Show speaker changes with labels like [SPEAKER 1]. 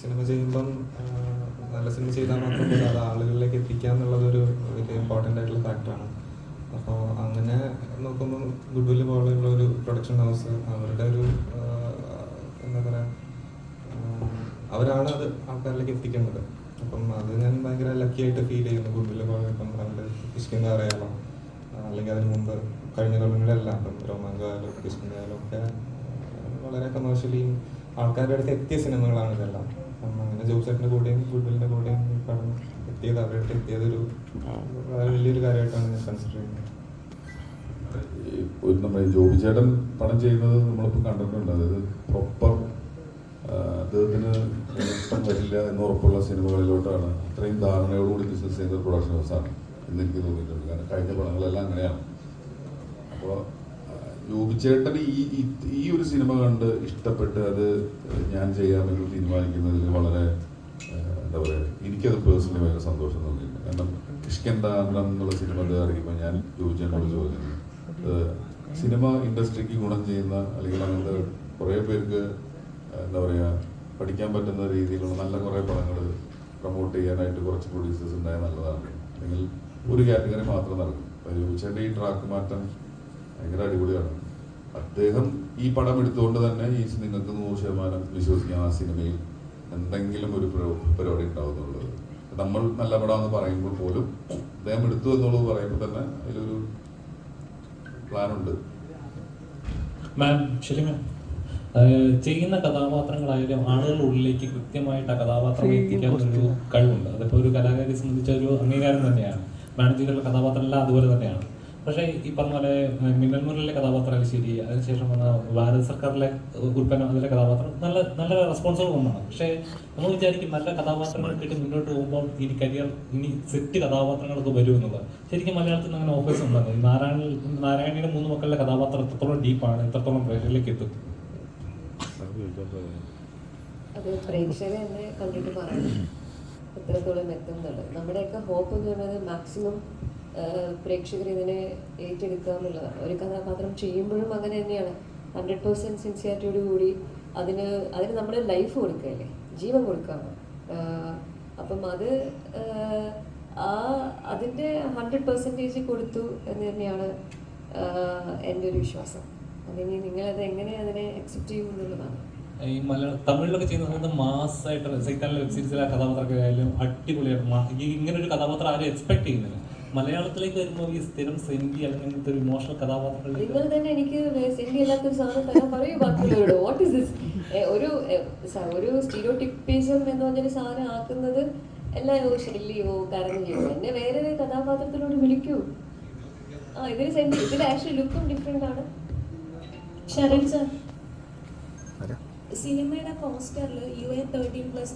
[SPEAKER 1] Cinema ചെയ്യുമ്പം നല്ല cinema ചെയ്താൽ മാത്രം അത് ആളുകളിലേക്ക് എത്തിക്കുക എന്നുള്ളത് ഒരു വലിയ ഇമ്പോർട്ടന്റ് ആയിട്ടുള്ള ഫാക്ടറാണ് അപ്പോൾ അങ്ങനെ നോക്കുമ്പോൾ ഗുഡ്വില്ല് പോലെയുള്ള ഒരു പ്രൊഡക്ഷൻ ഹൗസ് അവരുടെ ഒരു എന്താ പറയുക അവരാണ് അത് ആൾക്കാരിലേക്ക് എത്തിക്കേണ്ടത്. അപ്പം അത് ഞാൻ ഭയങ്കര ലക്കി ആയിട്ട് ഫീൽ ചെയ്യുന്നു ഗുഡ് വില്ല് പോലെ ഇപ്പം അവരുടെ കിഷ്കിന്ത അറിയാലോ അല്ലെങ്കിൽ അതിന് മുമ്പ് കഴിഞ്ഞ കൊല്ലങ്ങളിലെല്ലാം ഇപ്പം രോമാഞ്ചം ആയാലും ആയാലും ഒക്കെ വളരെ കമേഴ്ഷ്യലിയും ആൾക്കാരുടെ അടുത്ത് എത്തിയ സിനിമകളാണ് ഇതെല്ലാം. അങ്ങനെ ജോസേട്ടിന്റെ കൂടെയും ഗുഡ്വിലിന്റെ കൂടെയും ഈ പടം എത്തിയത് അവരുടെ എത്തിയതൊരു വളരെ വലിയൊരു കാര്യമായിട്ടാണ് ഞാൻ കൺസിഡർ ചെയ്യുന്നത്
[SPEAKER 2] ഒരു നമ്മുടെ ജോബി ചേട്ടൻ പടം ചെയ്യുന്നത് നമ്മളിപ്പോൾ കണ്ടിട്ടുണ്ട്. അതായത് പ്രോപ്പർ അദ്ദേഹത്തിന് ഇഷ്ടം വരില്ല എന്ന് ഉറപ്പുള്ള സിനിമകളിലോട്ടാണ്. അത്രയും ധാരണയോടുകൂടി ബിസിനസ് ചെയ്യുന്ന ഒരു പ്രൊഡക്ഷൻ ഹൗസാണ് എന്ന് എനിക്ക് തോന്നിയിട്ടുണ്ട്. കാരണം കഴിഞ്ഞ പടങ്ങളെല്ലാം അങ്ങനെയാണ്. അപ്പോൾ ജോബി ചേട്ടൻ ഈ ഈ- ഒരു സിനിമ കണ്ട് ഇഷ്ടപ്പെട്ട് അത് ഞാൻ ചെയ്യാമെന്ന് തീരുമാനിക്കുന്നതിൽ വളരെ എന്താ പറയുക എനിക്കത് പേഴ്സണലി ഭയങ്കര സന്തോഷം തോന്നിയിട്ടുണ്ട്. കാരണം കിഷ്കന്താനം എന്നുള്ള സിനിമ അറിയുമ്പോൾ ഞാൻ ജോബി ചേട്ടനോട് അത് സിനിമ ഇൻഡസ്ട്രിക്ക് ഗുണം ചെയ്യുന്ന അല്ലെങ്കിൽ അങ്ങനത്തെ കുറേ പേർക്ക് എന്താ പറയുക പഠിക്കാൻ പറ്റുന്ന രീതിയിലുള്ള നല്ല കുറേ പടങ്ങൾ പ്രൊമോട്ട് ചെയ്യാനായിട്ട് കുറച്ച് പ്രൊഡ്യൂസേഴ്സ് ഉണ്ടായാൽ നല്ലതാണ്. അല്ലെങ്കിൽ ഒരു കാറ്റഗറി മാത്രം നടക്കും. ചേട്ടൻ ഈ ട്രാക്ക് മാറ്റം ഭയങ്കര അടിപൊളിയാണ്. അദ്ദേഹം ഈ പടം എടുത്തുകൊണ്ട് തന്നെ ഈ നിങ്ങൾക്ക് നൂറ് ശതമാനം വിശ്വസിക്കാം ആ സിനിമയിൽ എന്തെങ്കിലും ഒരു പ്ര- പരിപാടി ഉണ്ടാവും എന്നുള്ളത് നമ്മൾ നല്ല പടമെന്ന് പറയുമ്പോൾ പോലും അദ്ദേഹം എടുത്തു എന്നുള്ളത് പറയുമ്പോൾ തന്നെ അതിലൊരു പ്ലാനുണ്ട്.
[SPEAKER 3] മാം ശരി മാം ചെയ്യുന്ന കഥാപാത്രങ്ങളായാലും ആളുകളുടെ ഉള്ളിലേക്ക് കൃത്യമായിട്ട് ആ കഥാപാത്രം എത്തിക്കാൻ ഒരു കഴിവുണ്ട്. അതിപ്പോൾ ഒരു കലാകാരിയെ സംബന്ധിച്ച ഒരു അംഗീകാരം തന്നെയാണ്. മാഡം ചെയ്തിട്ടുള്ള കഥാപാത്രം എല്ലാം അതുപോലെ തന്നെയാണ്. പക്ഷേ ഈ പറഞ്ഞ പോലെ മിന്നൽ കഥാപാത്രമായാലും ശരി അതിനുശേഷം വന്ന ഭാരത സർക്കാരിലെ ഉൽപ്പന്നം അതിലെ കഥാപാത്രം നല്ല നല്ല റെസ്പോൺസുകൾ ഒന്നാണ് പക്ഷേ നമ്മൾ വിചാരിക്കും നല്ല കഥാപാത്രങ്ങൾ കിട്ടി മുന്നോട്ട് പോകുമ്പോൾ ഇനി കരിയർ ഇനി സെറ്റ് കഥാപാത്രങ്ങളൊക്കെ വരും എന്നുള്ളത്. ശരിക്കും മലയാളത്തിൽ അങ്ങനെ ഓഫീസ് ഉണ്ടാകും നാരായണ നാരായണിയുടെ മൂന്ന് മക്കളുടെ കഥാപാത്രം എത്രത്തോളം ഡീപ്പാണ് എത്രത്തോളം പ്രേക്ഷകരിലേക്ക് എത്തും?
[SPEAKER 4] കണ്ടിട്ട് നമ്മുടെയൊക്കെ ഹോപ്പ് എന്ന് പറയുന്നത് മാക്സിമം പ്രേക്ഷകർ ഇതിനെ ഏറ്റെടുക്കുക എന്നുള്ളതാണ്. ഒരു കഥാപാത്രം ചെയ്യുമ്പോഴും അങ്ങനെ തന്നെയാണ്. ഹൺഡ്രഡ് പേഴ്സെന്റ് സിൻസിയാരിറ്റിയോട് കൂടി അതിന് അതിന് നമ്മൾ ലൈഫ് കൊടുക്കുകയല്ലേ? ജീവൻ കൊടുക്കുകയാണ്. അപ്പം അത് ആ അതിന്റെ ഹൺഡ്രഡ് പെർസെന്റേജ് കൊടുത്തു എന്ന് തന്നെയാണ് എന്റെ ഒരു വിശ്വാസം. അല്ലെങ്കിൽ നിങ്ങളത് എങ്ങനെ അതിനെ അക്സെപ്റ്റ് ചെയ്യും എന്നുള്ളതാണ്.
[SPEAKER 3] ഈ മലയാളം തമിഴിലൊക്കെ ചെയ്യുന്ന സമയത്ത് സൈത്താനിലെ വെബ് സീരീസിലെ കഥാപാത്രമൊക്കെ ആയാലും അടിപൊളിയായിട്ട് ഇങ്ങനെ ഒരു കഥാപാത്രം ആരും എക്സ്പെക്ട് ചെയ്യുന്നില്ല. മലയാളത്തിലേക്ക് വരുമ്പോൾ ഈ സ്ഥിരം സെന്റി അല്ലെങ്കിൽ ഇങ്ങനത്തെ ഒരു ഇമോഷണൽ
[SPEAKER 4] കഥാപാത്രങ്ങൾ
[SPEAKER 3] നിങ്ങൾ
[SPEAKER 4] തന്നെ എനിക്ക് സെൻഡി അല്ലാത്തൊരു സാധനം തരാൻ പറയൂ ബാക്കിയുള്ളവരോട്. വാട്ട് ഇസ് ദിസ് ഒരു ഒരു സ്റ്റീരിയോ ഒരു സ്റ്റീരിയോട്ടിപ്പിസം എന്ന് പറഞ്ഞൊരു സാധനം ആക്കുന്നത് എല്ലാവരും ശല്യോ കരഞ്ഞോ എന്നെ വേറെ ഒരു കഥാപാത്രത്തിനോട് വിളിക്കൂ. ആ ഇതിന് സെൻഡി ഇതിൽ ആക്ച്വലി ലുക്കും ഡിഫറെന്റ് ആണ്.
[SPEAKER 5] ശരൺ സർ സിനിമയുടെ പോസ്റ്ററിൽ യു എ തേർട്ടീൻ പ്ലസ്